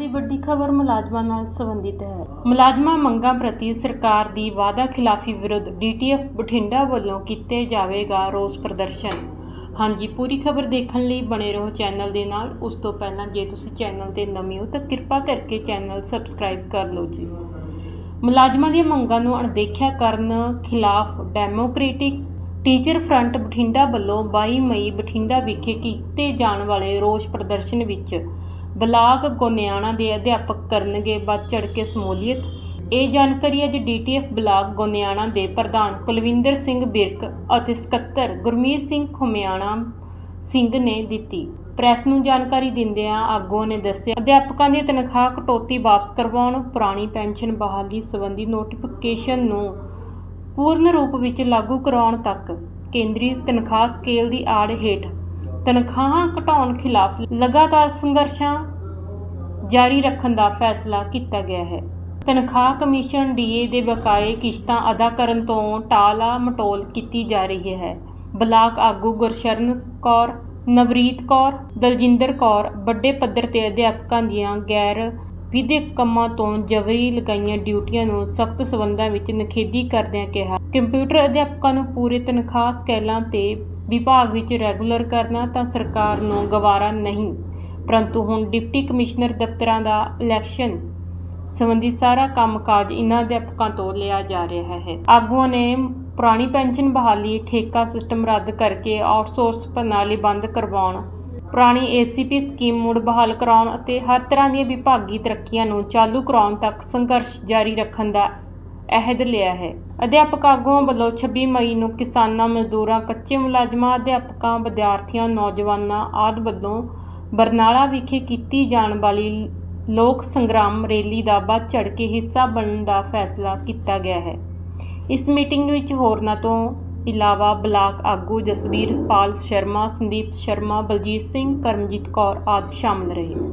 ਦੀ ਵੱਡੀ ਖਬਰ ਮੁਲਾਜ਼ਮਾਂ ਨਾਲ ਸੰਬੰਧਿਤ ਹੈ। ਮੁਲਾਜ਼ਮਾਂ ਮੰਗਾਂ ਪ੍ਰਤੀ ਸਰਕਾਰ ਦੀ ਵਾਅਦਾ ਖਿਲਾਫੀ ਵਿਰੁੱਧ ਡੀਟੀਐਫ ਬਠਿੰਡਾ ਵੱਲੋਂ ਕੀਤੇ ਜਾਵੇਗਾ ਰੋਸ ਪ੍ਰਦਰਸ਼ਨ। ਹਾਂਜੀ, ਪੂਰੀ ਖਬਰ ਦੇਖਣ ਲਈ ਬਣੇ ਰਹੋ ਚੈਨਲ ਦੇ ਨਾਲ। ਉਸ ਤੋਂ ਪਹਿਲਾਂ ਜੇ ਤੁਸੀਂ ਚੈਨਲ ਤੇ ਨਵੇਂ ਹੋ ਤਾਂ ਕਿਰਪਾ ਕਰਕੇ ਚੈਨਲ ਸਬਸਕ੍ਰਾਈਬ ਕਰ ਲਓ ਜੀ। ਮੁਲਾਜ਼ਮਾਂ ਦੀਆਂ ਮੰਗਾਂ ਨੂੰ ਅਣਦੇਖਿਆ ਕਰਨ ਖਿਲਾਫ ਡੈਮੋਕ੍ਰੈਟਿਕ ਟੀਚਰ ਫਰੰਟ ਬਠਿੰਡਾ ਵੱਲੋਂ 22 ਮਈ ਬਠਿੰਡਾ ਵਿਖੇ ਕੀਤੇ ਜਾਣ ਵਾਲੇ ਰੋਸ ਪ੍ਰਦਰਸ਼ਨ ਵਿੱਚ ਬਲਾਕ ਗੋਨਿਆਣਾ ਦੇ ਅਧਿਆਪਕ ਕਰਨਗੇ ਵੱਧ ਚੜ੍ਹ ਕੇ ਸਮੂਲੀਅਤ। ਇਹ ਜਾਣਕਾਰੀ ਅੱਜ ਡੀਟੀਐਫ ਬਲਾਕ ਗੋਨਿਆਣਾ ਦੇ ਪ੍ਰਧਾਨ ਕੁਲਵਿੰਦਰ ਸਿੰਘ ਬਿਰਕ ਅਤੇ ਸਕੱਤਰ ਗੁਰਮੀਤ ਸਿੰਘ ਖੁਮਿਆਣਾ ਸਿੰਘ ਨੇ ਦਿੱਤੀ। ਪ੍ਰੈਸ ਨੂੰ ਜਾਣਕਾਰੀ ਦਿੰਦਿਆਂ ਆਗੂਆਂ ਨੇ ਦੱਸਿਆ, ਅਧਿਆਪਕਾਂ ਦੀ ਤਨਖਾਹ ਕਟੌਤੀ ਵਾਪਸ ਕਰਵਾਉਣ, ਪੁਰਾਣੀ ਪੈਨਸ਼ਨ ਬਹਾਲੀ ਸੰਬੰਧੀ ਨੋਟੀਫਿਕੇਸ਼ਨ ਨੂੰ ਪੂਰਨ ਰੂਪ ਵਿੱਚ ਲਾਗੂ ਕਰਾਉਣ ਤੱਕ ਕੇਂਦਰੀ ਤਨਖਾਹ ਸਕੇਲ ਦੀ ਆੜ ਹੇਠ ਤਨਖਾਹਾਂ ਘਟਾਉਣ ਖਿਲਾਫ ਲਗਾਤਾਰ ਸੰਘਰਸ਼ਾਂ ਜਾਰੀ ਰੱਖਣ ਦਾ ਫੈਸਲਾ ਕੀਤਾ ਗਿਆ ਹੈ। ਤਨਖਾਹ ਕਮਿਸ਼ਨ ਡੀਏ ਦੇ ਬਕਾਏ ਕਿਸ਼ਤਾਂ ਅਦਾ ਕਰਨ ਤੋਂ ਟਾਲਾ ਮਟੋਲ ਕੀਤੀ ਜਾ ਰਹੀ ਹੈ। ਬਲਾਕ ਆਗੂ ਗੁਰਸ਼ਰਨ ਕੌਰ, ਨਵਰੀਤ ਕੌਰ, ਦਲਜਿੰਦਰ ਕੌਰ, ਵੱਡੇ ਪੱਧਰ ਤੇ ਅਧਿਆਪਕਾਂ ਦੀਆਂ ਗੈਰ ਵਿਦਿਅਕ ਕੰਮਾਂ ਤੋਂ ਜਬਰੀ ਲਗਾਈਆਂ ਡਿਊਟੀਆਂ ਨੂੰ ਸਖਤ ਸਬੰਧਾਂ ਵਿੱਚ ਨਿਖੇਧੀ ਕਰਦਿਆਂ ਕਿਹਾ, ਕੰਪਿਊਟਰ ਅਧਿਆਪਕਾਂ ਨੂੰ ਪੂਰੇ ਤਨਖਾਹ ਸਕੇਲਾਂ ਤੇ ਵਿਭਾਗ ਵਿੱਚ ਰੈਗੂਲਰ ਕਰਨਾ ਤਾਂ ਸਰਕਾਰ ਨੂੰ ਗਵਾਰਾ ਨਹੀਂ। ਪਰੰਤੂ ਹੁਣ ਡਿਪਟੀ ਕਮਿਸ਼ਨਰ ਦਫ਼ਤਰਾਂ ਦਾ ਇਲੈਕਸ਼ਨ ਸੰਬੰਧੀ ਸਾਰਾ ਕੰਮਕਾਜ ਇਹਨਾਂ ਅਧਿਆਪਕਾਂ ਤੋਂ ਲਿਆ ਜਾ ਰਿਹਾ ਹੈ। ਆਗੂਆਂ ਨੇ ਪੁਰਾਣੀ ਪੈਨਸ਼ਨ ਬਹਾਲੀ, ਠੇਕਾ ਸਿਸਟਮ ਰੱਦ ਕਰਕੇ ਆਊਟਸੋਰਸ ਪ੍ਰਣਾਲੀ ਬੰਦ ਕਰਵਾਉਣ, ਪੁਰਾਣੀ ਏਸੀਪੀ ਸਕੀਮ ਮੁੜ ਬਹਾਲ ਕਰਾਉਣ ਅਤੇ ਹਰ ਤਰ੍ਹਾਂ ਦੀਆਂ ਵਿਭਾਗੀ ਤਰੱਕੀਆਂ ਨੂੰ ਚਾਲੂ ਕਰਾਉਣ ਤੱਕ ਸੰਘਰਸ਼ ਜਾਰੀ ਰੱਖਣ ਦਾ ਅਹਿਦ ਲਿਆ ਹੈ। ਅਧਿਆਪਕ ਆਗੂਆਂ ਵੱਲੋਂ 26 ਮਈ ਨੂੰ ਕਿਸਾਨਾਂ, ਮਜ਼ਦੂਰਾਂ, ਕੱਚੇ ਮੁਲਾਜ਼ਮਾਂ, ਅਧਿਆਪਕਾਂ, ਵਿਦਿਆਰਥੀਆਂ, ਨੌਜਵਾਨਾਂ ਆਦਿ ਵੱਲੋਂ ਬਰਨਾਲਾ ਵਿਖੇ ਕੀਤੀ ਜਾਣ ਵਾਲੀ ਲੋਕ ਸੰਗਰਾਮ ਰੈਲੀ ਦਾ ਵੱਧ ਚੜ੍ਹ ਕੇ ਹਿੱਸਾ ਬਣਨ ਦਾ ਫੈਸਲਾ ਕੀਤਾ ਗਿਆ ਹੈ। ਇਸ ਮੀਟਿੰਗ ਵਿੱਚ ਹੋਰਨਾਂ ਤੋਂ ਇਲਾਵਾ ਬਲਾਕ ਆਗੂ ਜਸਵੀਰ ਪਾਲ ਸ਼ਰਮਾ, ਸੰਦੀਪ ਸ਼ਰਮਾ, ਬਲਜੀਤ ਸਿੰਘ, ਕਰਮਜੀਤ ਕੌਰ ਆਦਿ ਸ਼ਾਮਲ ਰਹੇ।